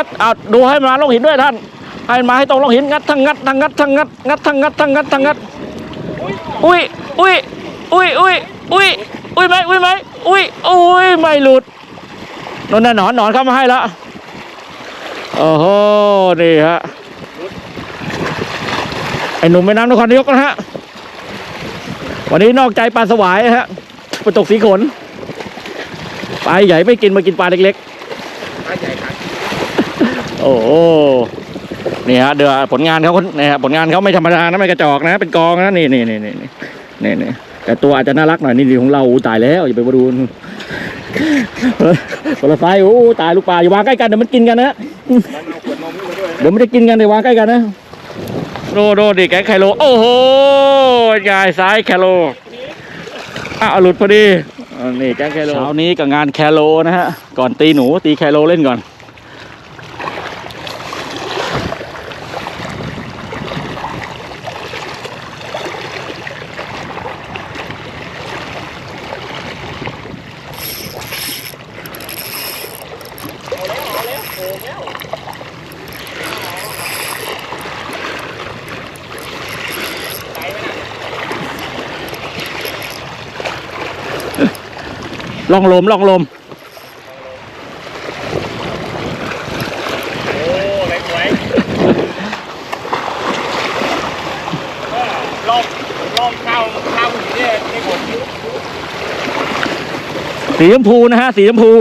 งัดงัดเอาดูให้มาลงหินด้วยท่าน ให้มาให้ตรงลงหินงัดทั้งงัดทั้งงัดทั้งงัดงัดทั้งงัดทั้งงัดทั้งงัดอุ้ยอุ้ยอุ้ยอุ้ยอุ้ยอุ้ยไหมอุ้ยไหมอุ้ยอุ้ยไม่หลุดนนน่ะนอนนอนเข้ามาให้แล้วโอ้โหนี่ฮะไอ้หนุ่มแม่น้ำนครนายกนะฮะวันนี้นอกใจปลาสวายฮะไปตกสีขนปลาใหญ่ไม่กินมากินปลาเล็กๆ ปลาใหญ่ครับ โอ้โหนี่ฮะเดี๋ยวผลงานเขาเนี่ยฮะผลงานเขาไม่ธรรมดานะไม่กระจอกนะ เป็นกองนะนี่นี่นี่นี่นี่นี่แต่ตัวอาจจะน่ารักหน่อยนี่ของเราตายแล้วอย่าไปมาดูปลาไฟโอ้ตายลูกปลาอย่าวางใกล้กันเดี๋ยวมันกินกันนะเดี๋ยวมันจะกินกันเดี๋ยววางใกล้กันนะโดโดดิแกไคโลโอ้โหยายซ้ายแคโลอ้าวหลุดพอดีนี่แกไคโลเช้านี้กับงานแคโลนะฮะก่อนตีหนูตีแคโลเล่นก่อน ลองลมลองลมโอ้แรงไว้ลองลองเข้าเข้าอยู่เนี่ยในบทสีชมพูนะฮะสีชมพู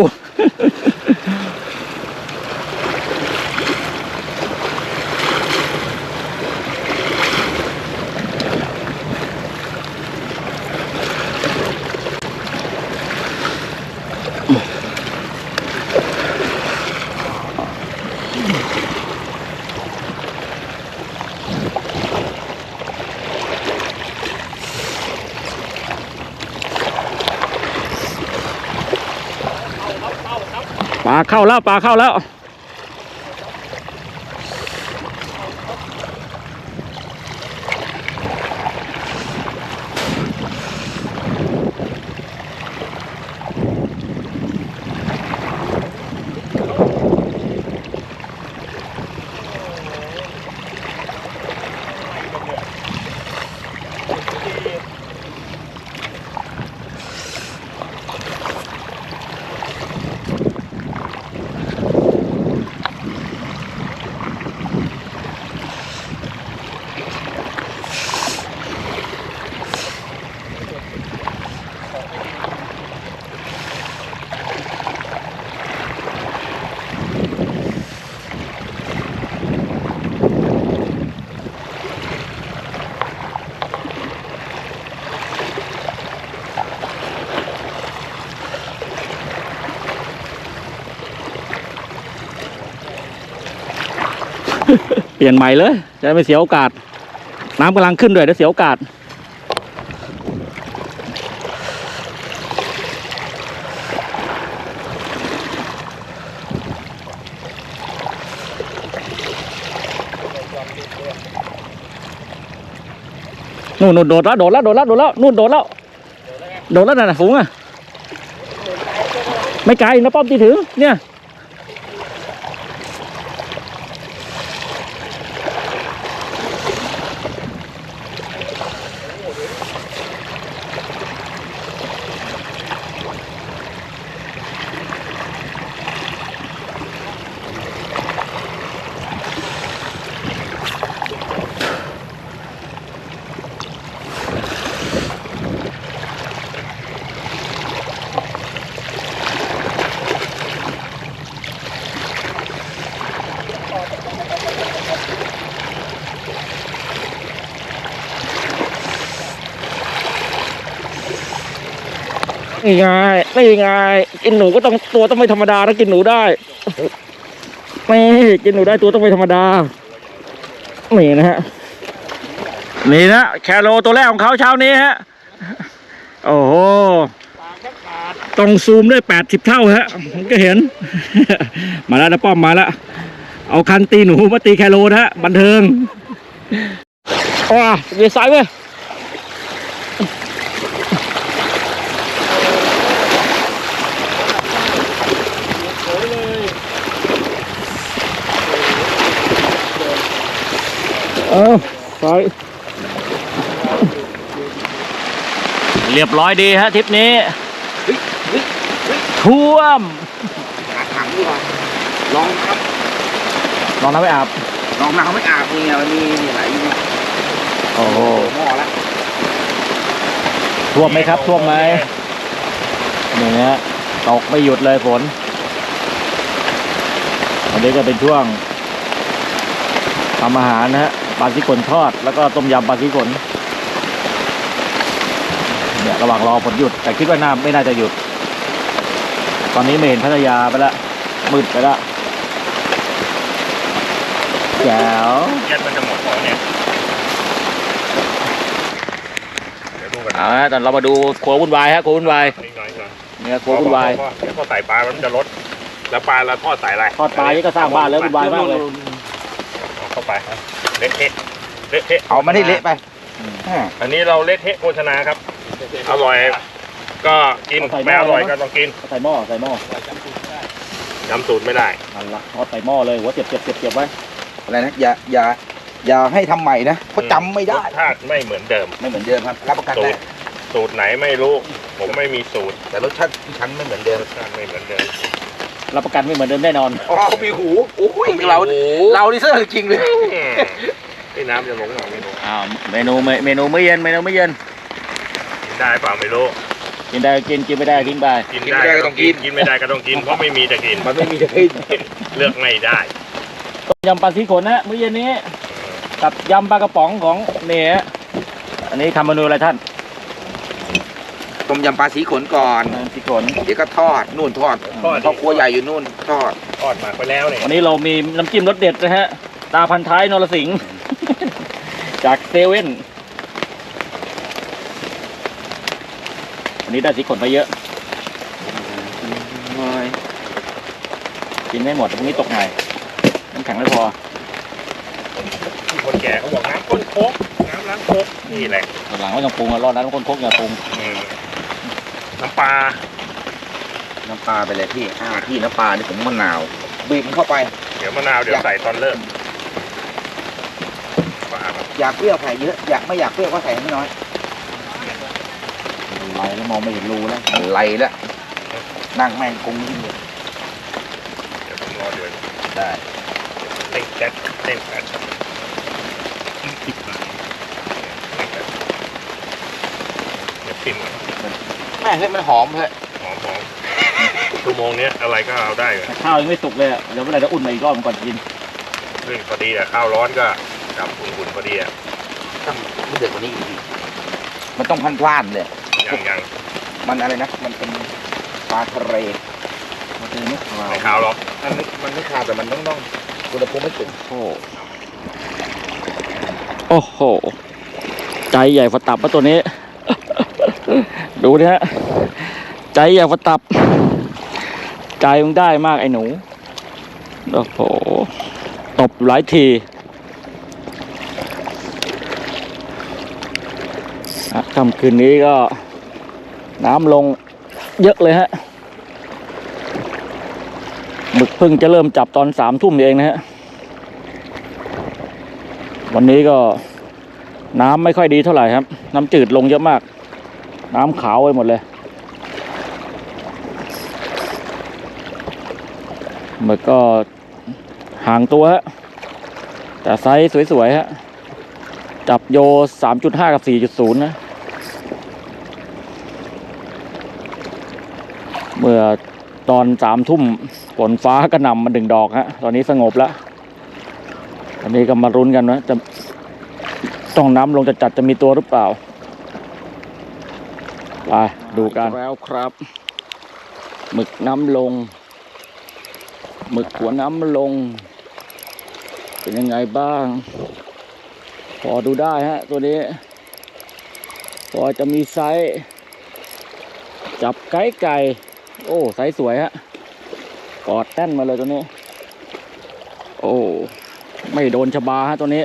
เข้าแล้วปลาเข้าแล้ว เปลี่ยนใหม่เลยจะไม่เสียโอกาส น้ำกำลังขึ้นด้วยเดี๋ยวเสียโอกาสนู่นนู่นโดดแล้วโดดแล้วโดดแล้วโดดแล้วนู่นโดดแล้วโดดแล้วน่ะฝูงอะไม่ไกลนะป้อมตีถึงเนี่ย นี่ไงนี่ไงกินหนูก็ต้องตัวต้องไม่ธรรมดาถ้ากินหนูได้นี่กินหนูได้ตัวต้องไม่ธรรมดานี่นะฮะนี่นะแคโรตัวแรกของเขาเช้านี้ฮะโอ้โหปากก็ขาดต้องซูมด้วยแปดสิบเท่าฮะผมก็เห็น มาแล้วนะป้อมมาแล้วเอาคันตีหนูมาตีแคโรนะฮะบันเทิงว้าเวียซ้ายเว้ย เอาไปเรียบร้อยดีฮะทริปนี้ท่วมหาถังดีกว่าลองครับลองน้ำไม่อาบลองน้ำไม่อาบนี่มันมีหลายอย่างโอ้โหหม้อละท่วมไหมครับท่วมไหมอย่างเงี้ยตกไม่หยุดเลยฝนอันนี้ก็เป็นช่วงทำอาหารนะฮะ ปลาซิกลทอด แล้วก็ต้มยำปลาซิกลเนี่ยระหว่างรอฝนหยุด แต่คิดว่าน้าไม่น่าจะหยุด ตอนนี้ไม่เห็นพัทยาไปแล้วมืดไปแล้วแจ๋วแก๊สมันจะหมดของเนี่ยเดี๋ยวดูกันเอาฮะตอนเรามาดูครัววุ่นวายฮะครัววุ่นวายนิดหน่อยก่อนเนี่ยครัววุ่นวายเดี๋ยวพอใส่ปลามันจะลด แล้วปลาเราทอดใส่อะไรทอดปลานี่ก็สร้างบ้านแล้ววุ่นวายมากเลย เอาเข้าไป เละเทะเละเทะเอามาได้เละไปอ่าอันนี้เราเละเทะโภชนาครับ อร่อย ก็กินไม่อร่อยก็ต้องกินใส่หม้อใส่หม้อจำสูตรไม่ได้นั่นละทอดใส่หม้อเลยหัวเจ็บเจ็บเจ็บเจ็บไว้อะไรนะอย่าอย่าอย่าให้ทำใหม่นะเพราะจำไม่ได้รสชาติไม่เหมือนเดิม ไม่เหมือนเดิมครับรับประกันสูได้ตรสูตรไหนไม่รู้ ผมไม่มีสูตรแต่รสชาติที่ฉันไม่เหมือนเดิมรสชาติไม่เหมือนเดิม รับประกันไม่เหมือนเดิมแน่นอน อ๋อเขามีหูโอ้ยเราเรานี่เสื้อจริงเลย ที่น้ำจะลงหรอไม่รู้อ้าวเมนูเมเมนูมื้อเย็นเมนูมื้อเย็นกินได้เปล่าไม่รู้กินได้ก็กินกินไม่ได้ก็ทิ้งไปกินได้ก็ต้องกินกินไม่ได้ก็ต้องกิน เพราะไม่มีจะกินมันไม่มีจะให้เลือกไม่ได้ต้มยำปลาซีโขนนะมื้อเย็นนี้ กับยำปลากระป๋องของเน่ฮะอันนี้ทำเมนูอะไรท่านต้มยำปลาสีขนก่อนซีโขนเดี๋ยวก็ทอดนู่นทอดทอดพ่อครัวใหญ่อยู่นู่นทอดทอดหมักไปแล้วเนี่ยวันนี้เรามีน้ำจิ้มรสเด็ดนะฮะ ตาพันท้ายนรสิงห์ จากเซเว่นวันนี้ได้ซีโขนไปเยอะกินไม่หมดพรุ่งนี้ตกใหม่น้ำแข็งไม่พอที่คนแก่เขาบอกน้ำข้นโคกน้ำล้างโคกนี่แหละหลังไม่ต้องปรุงอะรอดนั้นคนพกอย่าปรุงอืมน้ำปลาน้ำปลาไปเลยพี่อ่าพี่น้ำปลานี่ผมมะนาวบีบมันเข้าไป เดี๋ยวมะนาวเดี๋ยวใส่ตอนเริ่มปลาครับ อยากเปรี้ยวใส่เยอะ อยากไม่อยากเปรี้ยวก็ใส่ไม่น้อยไหลแล้วมองไม่เห็นรูแล้วอะไรละนั่งแม่งกงยิ่งเลยเดี๋ยวผมรอเดือนได้เต้นแก๊สเต้นแก๊สติดไปเดี๋ยวปิ้นก่อนแม่งให้มันหอมเถอะหอมหอมชั่วโมงเนี้ยอะไรก็เอาได้เลยแต่ข้าวยังไม่สุกเลยอะเดี๋ยวเมื่อไหร่จะอุ่นมาอีกรอบก่อนกินซึ่งพอดีแต่ข้าวร้อนก็ จับอุ่นๆพอดีอะต้องไม่เดือดกว่านี้อีกมันต้องพันพลาดเลย ยังยังมันอะไรนะ มันเป็นปลาทะเลมาเจอไม่ขาวไม่ข้าวหรอกมันไม่มันไม่ขาดแต่มันต้องต้องอุณหภูมิไม่ถึงโอ้โหโอ้โห ใจใหญ่ฝาตับปะตัวนี้ ดูนะฮะ ใจใหญ่ฝาตับ ใจมึงได้มากไอ้หนู โอ้โห ตบหลายทีอะ ค่ำคืนนี้ก็น้ำลงเยอะเลยฮะหมึกพิ่งจะเริ่มจับตอนสามทุ่มเองนะฮะ วันนี้ก็น้ำไม่ค่อยดีเท่าไหร่ครับ น้ำจืดลงเยอะมาก น้ำขาวไปหมดเลยหมึกก็ห่างตัวฮะแต่ไซส์สวยๆฮะ จับโย 3.5 กับ 4.0 นะ เมื่อตอนสามทุ่มฝนฟ้ากระหน่ำมาดึงดอกฮะ ตอนนี้สงบแล้วตอนนี้ก็มารุ้นกันว่าจะต้องน้ำลงจะจัดจะมีตัวหรือเปล่า ไป ดูกันแล้วครับหมึกน้ำลงหมึกหัวน้ำลง เป็นยังไงบ้าง พอดูได้ฮะตัวนี้ พอจะมีไซส์จับไก่ไก่ โอ้ไซส์สวยฮะกอดแน่นมาเลยตัวนี้ โอ้ไม่โดนชะบาฮะตัวนี้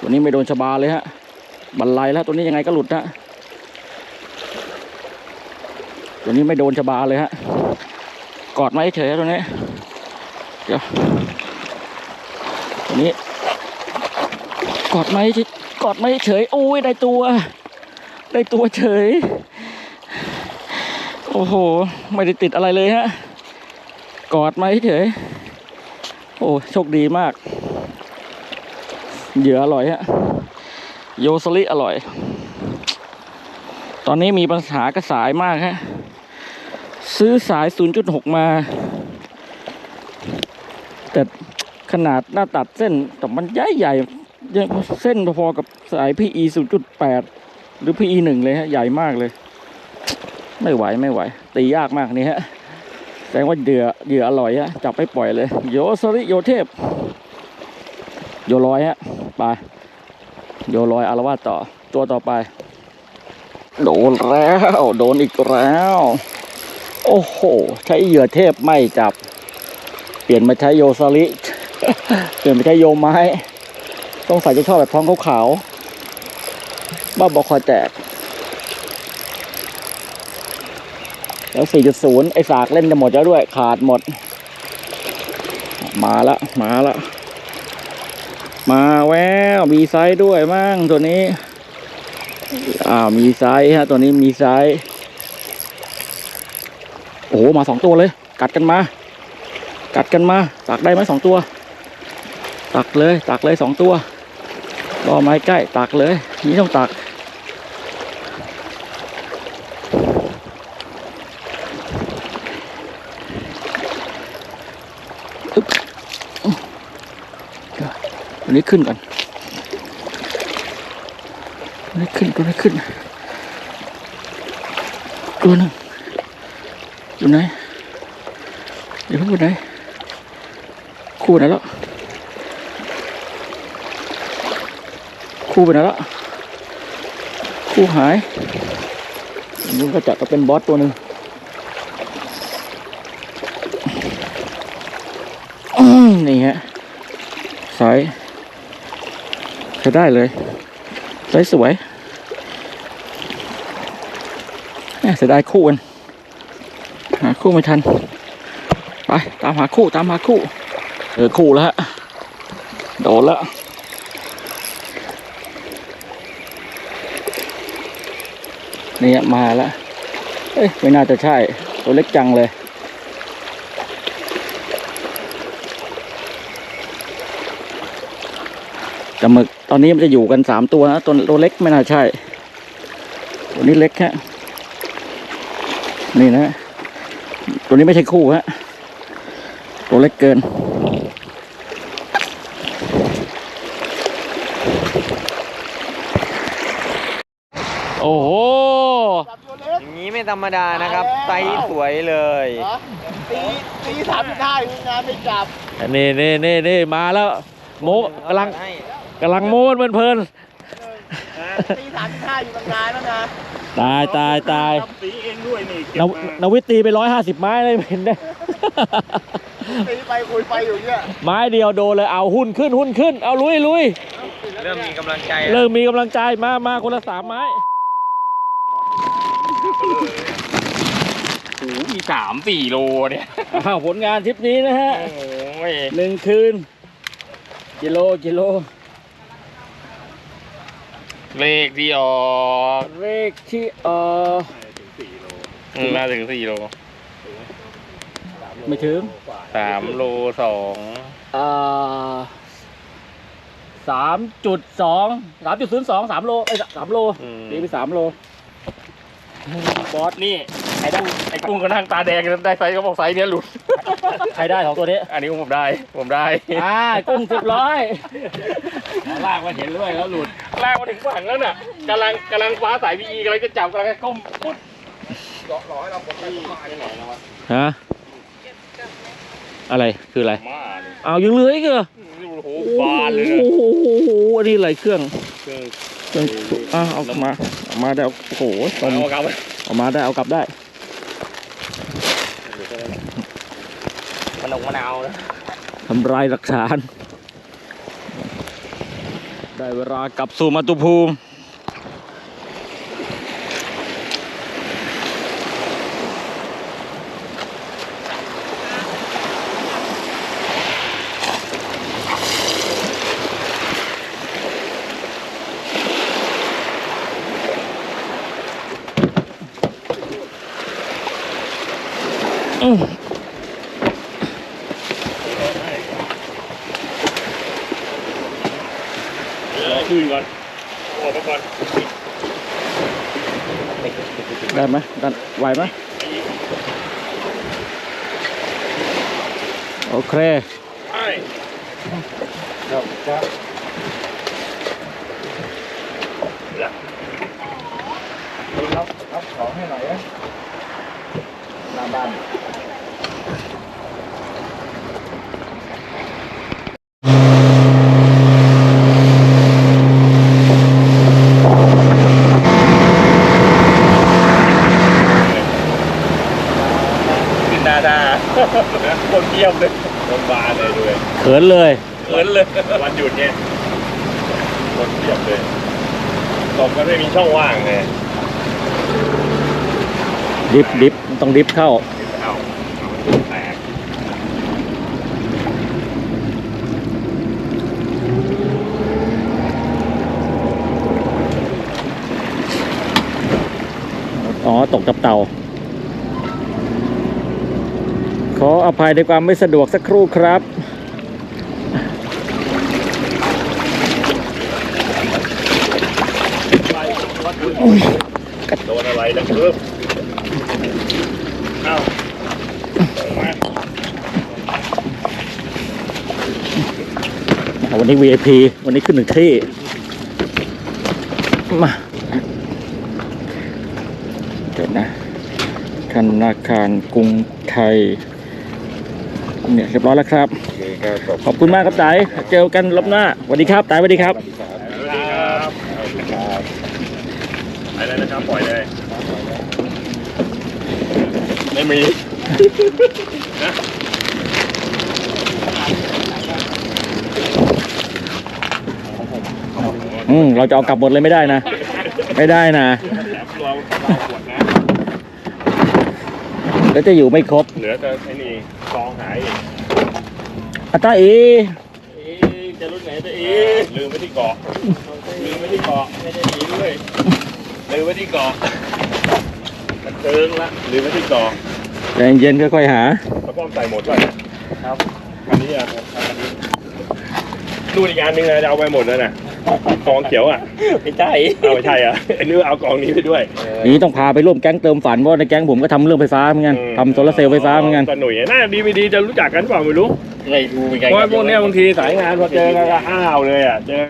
ตัวนี้ไม่โดนชะบาเลยฮะบันไลแล้วตัวนี้ยังไงก็หลุดฮะตัวนี้ไม่โดนชะบาเลยฮะกอดไว้เฉยตัวนี้เดี๋ยวตัวนี้ กอดไม้เฉยกอดไม้เฉยโอ้ยได้ตัว ได้ตัวเฉย โอ้โห ไม่ได้ติดอะไรเลยฮะ กอดไมเฉย โอ้โชคดีมาก เหยื่ออร่อยฮะ โยสลิอร่อย ตอนนี้มีปัญหากระสายมากฮะ ซื้อสาย 0.6 มา แต่ขนาดหน้าตัดเส้นแต่มันใหญ่ใหญ่ ยังเส้นพอๆกับสาย PE 0.8หรือ PE 1เลยฮะ ใหญ่มากเลย ไม่ไหวไม่ไหว ตียากมากนี่ฮะแสดงว่าเหยื่อเหยื่ออร่อยฮะ จับไปปล่อยเลย โยสริโยเทพ โยร้อยฮะไปโยร้อยอารวาสต่อ ตัวต่อไป โดนแล้ว โดนอีกแล้ว โอ้โห ใช้เหยื่อเทพไม่จับ เปลี่ยนมาใช้โยซาลิเปลี่ยนมาใช้โยไม้ ต้องใส่จะชอบแบบท้องขาวๆบ้าบอคอแตก แล้ว 4.0 ไอ้สากเล่นจะหมดแล้วด้วย ขาดหมด มาละมาละมาแววมีไซส์ด้วยมั่งตัวนี้ อ่ามีไซส์ฮะ ตัวนี้มีไซส์โอ้โหมาสองตัวเลย กัดกันมา กัดกันมา ตักได้ไหมสองตัว ตักเลย ตักเลยสองตัว รอไม้ใกล้ตักเลยนี่ต้องตักอุ๊บตัวนี้ขึ้นก่อนตัวนี้ขึ้นตัวนี้ขึ้น ตัวหนึ่งอยู่ไหนเดี๋ยวเพิ่งไปไหนคู่ไหนแล้ว คู่ไปไหนแล้วคู่หายอันนี้ก็จะก็เป็นบอสตัวหนึ่งนี่ฮะสายใช้ได้เลยสายสวยเสียดายคู่กันหาคู่ไม่ทัน ไป ตามหาคู่ตามหาคู่เออคู่แล้วฮะโดนแล้ว เนี่ฮะมาล้วเอ้ยไม่น่าจะใช่ ตัวเล็กจังเลย แต่หมึกตอนนี้มันจะอยู่กันสามตัวนะ ตัวตัวเล็กไม่น่าใช่ ตัวนี้เล็กฮะ นี่นะ ตัวนี้ไม่ใช่คู่ฮะ ตัวเล็กเกินโอ้โห ไม่ธรรมดานะครับไซส์สวยเลยตีตีสามสิบห้าอยู่งานไม่จับนี่นี่นี่นี่มาแล้ว โมกำลังกำลังโม้กันเพลินตีสามสิบห้าอยู่งานแล้วนะๆตายตายตายทำสีเองด้วยนี่เก็บนวมานวิตตีไปร้อยห้าสิบไม้เลยเห็นได้ตีไปคุยไปอยู่เนี่ยไม้เดียวโดนเลยเอาหุ้นขึ้นหุ้นขึ้น เอาลุยลุยเริ่มมีกำลังใจ เริ่มมีกำลังใจมามาคนละสามไม้ โอ้โหมีสามสี่โลเนี่ยอ้าวผลงานทริปนี้นะฮะโอ้ยหนึ่งคืน กิโลกิโล เลขที่ออกเลขที่เอออืมมาถึงสี่โลไม่ถึงสามโลสองเอ่อสามจุดสองสามจุดศูนย์สองสามโลไอ้ยสามโลอืม ตีไปสามโล บอสนี่ไอ้ดังไอ้กุ้งก็นั่งตาแดงได้ไซส์เขาบอกไซส์เนี้ยหลุด ใครได้สองตัวนี้อันนี้ผมได้ ผมได้อ่ากุ้งสิบร้อยลากมาเห็นด้วยแล้วหลุดลากมาถึงฝั่งแล้วน่ะกำลังกำลังฟ้าสายพีกำลังจะจับกำลังจะก้มปุ๊บฮะอะไรคืออะไรมาเลยเอายังเหลืออีกเหรอโอ้โหบานเลยนะโอ้โหอันนี้อะไรเครื่องเครื่อง เครื่องอะเอามาเอามาได้เอาโอ้โหตอนเอากลับไปเอามาได้เอากลับได้มันลงมะนาวนะทำลายหลักฐาน ได้เวลากลับสู่มาตุภูมิ รอคืนก่อนออกมาก่อนได้ไหมได้ไหวไหมโอเคใช่ของให้หน่อยนะหน้าบ้านหน้าด้า คนเยี่ยมเลยคนบานเลยด้วยเขินเลย เขินเลยวันหยุดเนี่ยคนเยี่ยมเลยตบกันไม่มีช่องว่างไงดิฟดิฟต้องดิฟเข้าเอาแตกอ๋อ ตกจับเต่า ขออภัยในความไม่สะดวกสักครู่ครับ โดนอะไรนะเพิ่มเอ้าวันนี้ VIP วันนี้ขึ้นหนึ่งที่ มา เดี๋ยวนะธนาคารกรุงไทย เนี่ยเรียบร้อยแล้วครับโอเคก็จบขอบคุณมากครับไตเจอกันรอบหน้าสวัสดีครับไตสวัสดีครับสวัสดีครับไปเลยนะครับปล่อยเลย ไม่มีอืมเราจะเอากลับหมดเลยไม่ได้นะ ไม่ได้นะแถมเราเราขวดนะแล้วจะอยู่ไม่ครบ เหลือแต่ไอ้นี่ ซองหายอีกอาตาเอเอ๊ะจะรุ่นไหนตัวเอ๊ะลืมไว้ที่เกาะลืมไว้ที่เกาะไม่ได้หนีด้วยลืมไว้ที่เกาะมันเติงละลืมไว้ที่เกาะใจเย็นๆค่อยๆหากระป้อมใส่หมดป่ะครับอันนี้อะอันนี้นู่นอีกอันหนึงนะจะเอาไปหมดแล้วน่ะ กองเขียวอะไม่ใช่เอาไม่ใช่อะอันนี้เอากองนี้ไปด้วยนี้ต้องพาไปร่วมแก๊งเติมฝันเพราะในแก๊งผมก็ทำเรื่องไฟฟ้าเหมือนกันทำโซลาร์เซลล์ไฟฟ้าเหมือนกันแต่หนุ่ยน่าดีไม่ดีจะรู้จักกันเปล่าไม่รู้ไม่รู้เหมือนกันเพราะว่าพวกเนี้ยบางทีสายงานพอเจอกันก็อ้าวเลยอะเจอ